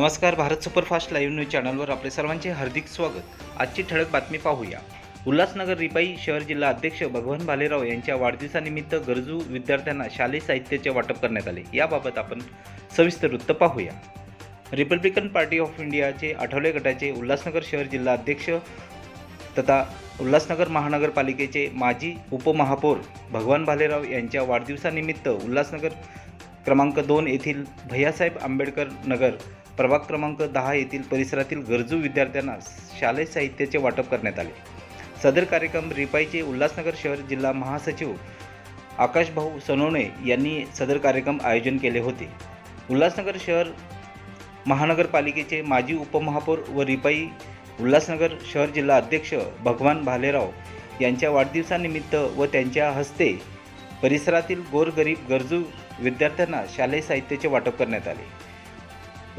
नमस्कार Bharat superfast live news चॅनलवर आपले सर्वांचे हार्दिक स्वागत. आजची ठळक बातमी पाहूया. उल्हासनगर रिपाई शहर जिल्हा अध्यक्ष भगवान भालेराव यांच्या वाढदिवसानिमित्त गरजू विद्यार्थ्यांना शालेय साहित्याचे वाटप करण्यात आले. याबाबत आपण सविस्तर वृत्त पाहूया. रिपब्लिकन पार्टी ऑफ इंडियाचे आठवले गटाचे उल्हासनगर शहर जिल्हा अध्यक्ष तथा उल्हासनगर महानगरपालिकेचे माजी उपमहापौर भगवान भालेराव यांच्या वाढदिवसानिमित्त उल्हासनगर क्रमांक दोन येथील भैयासाहेब आंबेडकर नगर प्रभाग क्रमांक दहा येथील परिसरातील गरजू विद्यार्थ्यांना शालेय साहित्याचे वाटप करण्यात आले. सदर कार्यक्रम रिपाईचे उल्हासनगर शहर जिल्हा महासचिव आकाशभाऊ सनोणे यांनी सदर कार्यक्रम आयोजन केले होते. उल्हासनगर शहर महानगरपालिकेचे माजी उपमहापौर व रिपाई उल्हासनगर शहर जिल्हा अध्यक्ष भगवान भालेराव यांच्या वाढदिवसानिमित्त व त्यांच्या हस्ते परिसरातील गोरगरीब गरजू विद्यार्थ्यांना शालेय साहित्याचे वाटप करण्यात आले.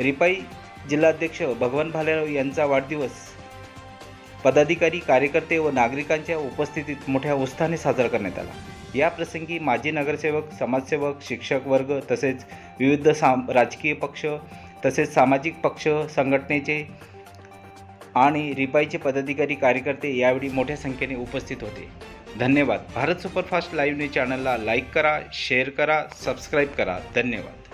रिपाई जिल्हाध्यक्ष भगवान भालेराव यांचा वाढदिवस. पदाधिकारी कार्यकर्ते व नागरिकांच्या उपस्थितीत मोठ्या उत्साहाने साजरा करण्यात आला. या प्रसंगी माजी नगरसेवक समाजसेवक शिक्षक वर्ग तसेच विविध साम राजकीय पक्ष तसेच सामाजिक पक्ष संघटनेचे आणि रिपाईचे पदाधिकारी कार्यकर्ते यावेळी मोठ्या संख्येने उपस्थित होते. धन्यवाद. भारत सुपरफास्ट लाईव्ह न्यूज चॅनलला लाईक करा शेअर करा सबस्क्राईब करा. धन्यवाद.